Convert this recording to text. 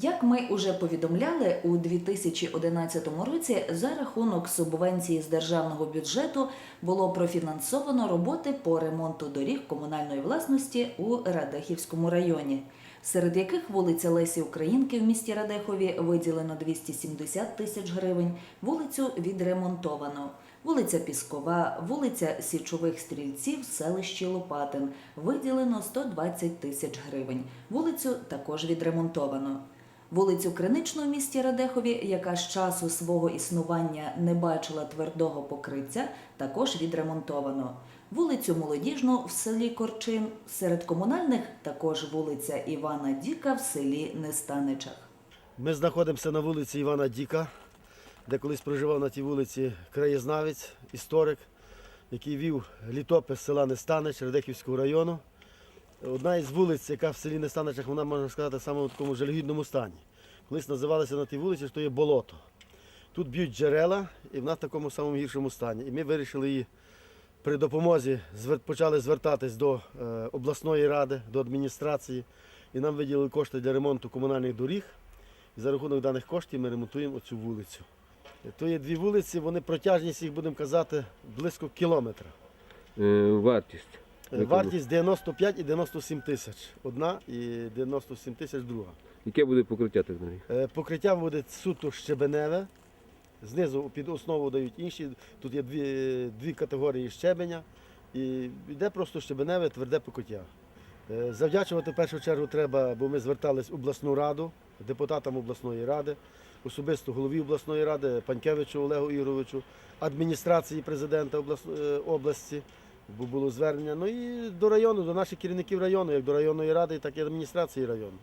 Як ми уже повідомляли, у 2011 році за рахунок субвенції з державного бюджету було профінансовано роботи по ремонту доріг комунальної власності у Радехівському районі, серед яких вулиця Лесі Українки в місті Радехові виділено 270 тисяч гривень, вулицю відремонтовано. Вулиця Піскова, вулиця Січових стрільців селищі Лопатин виділено 120 тисяч гривень. Вулицю також відремонтовано. Вулицю Криничну в місті Радехові, яка з часу свого існування не бачила твердого покриття, також відремонтовано. Вулицю Молодіжну в селі Корчин, серед комунальних також вулиця Івана Діка в селі Нестаничах. Ми знаходимося на вулиці Івана Діка, де колись проживав на тій вулиці краєзнавець, історик, який вів літопис села Нестанич Радехівського району. Одна із вулиць, яка в селі Нестаничах, вона можна сказати, саме в такому жалюгідному стані. Колись називалася на тій вулиці, що є болото. Тут б'ють джерела, і вона в такому самому гіршому стані. І ми вирішили її при допомозі почали звертатись до е, обласної ради, до адміністрації, і нам виділили кошти для ремонту комунальних доріг. І за рахунок даних коштів ми ремонтуємо оцю вулицю. То є дві вулиці, вони протяжність їх, будемо казати, близько кілометра. Е, Вартість. Вартість 95 і 97 тисяч. Одна і 97 тисяч друга. Яке буде покриття тих доріг? Е, Покриття буде суто щебеневе. Знизу під основу дають інші. Тут є дві, дві категорії щебеня. І йде просто щебеневе, тверде покриття. Е, Завдячувати в першу чергу треба, бо ми звертались в обласну раду, депутатам обласної ради, особисто голові обласної ради, Панькевичу Олегу Ігоровичу, адміністрації президента е, області, бо було звернення. Ну і до району, до наших керівників району, як до районної ради, так і адміністрації району.